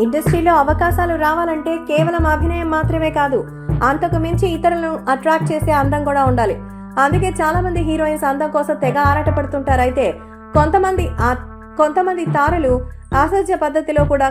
ఇండస్ట్రీలో అవకాశాలు రావాలంటే కేవలం అభినయం మాత్రమే కాదు అంతకు మించి ఇతరులను అట్రాక్ట్ చేసే అందం కూడా ఉండాలి. అందుకే చాలా మంది హీరోయిన్స్ అందం కోసం తెగ ఆరాటపడుతుంటారైతే కొంతమంది ఆ- కొంతమంది తారలు అసహజ పద్ధతిలో కూడా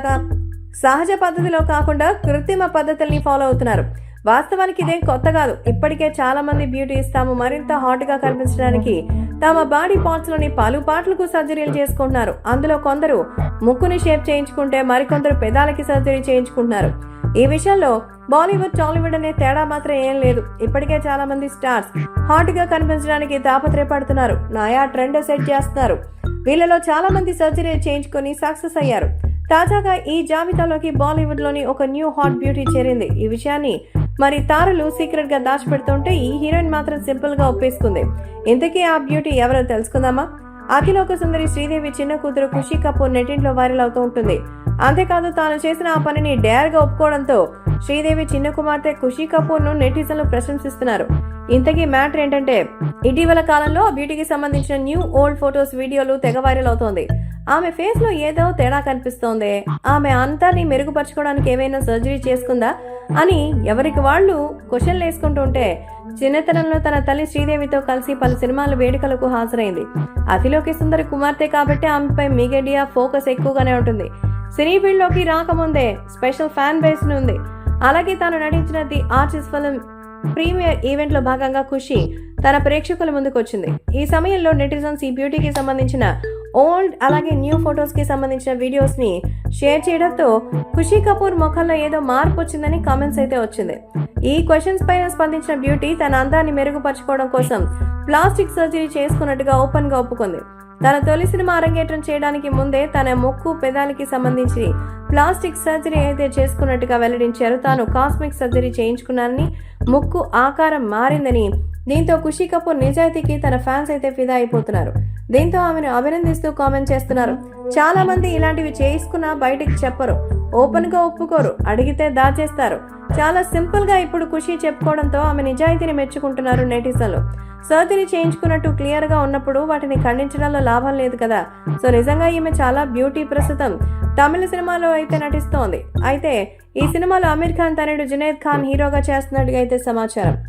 సహజ పద్ధతిలో కాకుండా కృత్రిమ పద్ధతుల్ని ఫాలో అవుతున్నారు. వాస్తవానికి ఇదేం కొత్త కాదు. ఇప్పటికే చాలా మంది బ్యూటీ ఇస్తాము మరింత హాట్గా కనిపించడానికి తమ బాడీ పార్ట్స్లోని పలు పార్ట్లకు సర్జరీలు చేసుకుంటున్నారు. అందులో కొందరు ముక్కుని షేప్ చేయించుకుంటే మరికొందరు పెదాలకి సర్జరీ చేయించుకుంటున్నారు. ఈ విషయంలో బాలీవుడ్ టాలీవుడ్ అనే తేడా మాత్రం ఏం లేదు. ఇప్పటికే చాలా మంది స్టార్స్ హాట్గా కనిపించడానికి తాపత్రయపడుతున్నారు. నయా ట్రెండ్ సెట్ చేస్తున్నారు. వీళ్ళలో చాలా మంది సర్జరీ చేయించుకొని సక్సెస్ అయ్యారు. తాజాగా ఈ జాబితాలోకి బాలీవుడ్లోని ఒక న్యూ హాట్ బ్యూటీ చేరింది. ఈ విషయాన్ని మరి తారలు సీక్రెట్గా దాచిపెడుతుంటే ఈ హీరోయిన్ మాత్రం సింపుల్గా ఒప్పేసుకుంది. ఇంతకీ ఆ బ్యూటీ ఎవరో తెలుసుకుందామా? అఖిలోక సుందరి శ్రీదేవి చిన్న కూతురు ఖుషి కపూర్ నెటింట్లో వైరల్ అవుతూ ఉంటుంది. అంతేకాదు తాను చేసిన ఆ పనిని డేర్గా ఒప్పుకోవడంతో శ్రీదేవి చిన్న కుమార్తె ఖుషి కపూర్ను నెటిజన్లు ప్రశంసిస్తున్నారు. ఇంతకీ మ్యాటర్ ఏంటంటే ఇటీవల కాలంలో బ్యూటీకి సంబంధించిన న్యూ ఓల్డ్ ఫొటోస్ వీడియోలు తెగ వైరల్ అవుతోంది. ఆమె ఫేస్లో ఏదో తేడా కనిపిస్తోంది. ఆమె అంతాన్ని మెరుగుపరచుకోవడానికి ఏమైనా సర్జరీ చేసుకుందా? అని ఎవరికి వాళ్ళు క్వశ్చన్లు వేసుకుంటూ ఉంటే చిన్నతనంలో తన తల్లి శ్రీదేవితో కలిసి పలు సినిమాల వేడుకలకు హాజరైంది. అతిలోకి సుందరి కుమార్తె కాబట్టి ఆమెపై మీడియా ఫోకస్ ఎక్కువగానే ఉంటుంది. సినీ ఫీల్డ్లోకి రాకముందే స్పెషల్ ఫ్యాన్ బేస్ ఉంది. అలాగే తాను నటించిన ది ఆర్టిస్ట్ ఫిల్మ్ ప్రీమియర్ ఈవెంట్లో భాగంగా ఖుషి తన ప్రేక్షకుల ముందుకు వచ్చింది ఈ సమయంలో నెటిజన్స్ ఈ బ్యూటీకి సంబంధించిన ఓల్డ్ అలాగే న్యూ ఫొటోస్కి సంబంధించిన వీడియోస్ని షేర్ చేయడంతో ఖుషి కపూర్ ముఖంలో ఏదో మార్పు వచ్చిందని కామెంట్స్ అయితే వచ్చింది. ఈ క్వశ్చన్స్ పైన స్పందించిన బ్యూటీ తన అందాన్ని మెరుగుపరచుకోవడం కోసం ప్లాస్టిక్ సర్జరీ చేసుకున్నట్టుగా ఓపెన్గా ఒప్పుకుంది. తన తొలి సినిమా అరంగేట్రం చేయడానికి ముందే తన ముక్కు పెదాలకి సంబంధించి ప్లాస్టిక్ సర్జరీ అయితే చేసుకున్నట్టుగా వెల్లడించారు. తాను కాస్మిక్ సర్జరీ చేయించుకున్నానని ముక్కు ఆకారం మారిందని దీంతో ఖుషి కపూర్ నిజాయితీకి తన ఫ్యాన్స్ అయితే ఫిదా అయిపోతున్నారు. దీంతో ఆమెను అభినందిస్తూ కామెంట్ చేస్తున్నారు. చాలా మంది ఇలాంటివి చేసుకున్నా బయటికి చెప్పరు. ఓపెన్గా ఒప్పుకోరు. అడిగితే దాచేస్తారు. చాలా సింపుల్గా ఇప్పుడు ఖుషి చెప్పుకోవడంతో ఆమె నిజాయితీని మెచ్చుకుంటున్నారు నెటిజన్లు. సర్జరీ చేయించుకున్నట్టు క్లియర్గా ఉన్నప్పుడు వాటిని ఖండించడంలో లాభం లేదు కదా. సో నిజంగా ఈమె చాలా బ్యూటీ ప్రస్తుతం. తమిళ సినిమాలో అయితే నటిస్తోంది. అయితే ఈ సినిమాలో అమీర్ ఖాన్ తనయుడు జునేద్ ఖాన్ హీరోగా చేస్తున్నట్టుగా అయితే సమాచారం.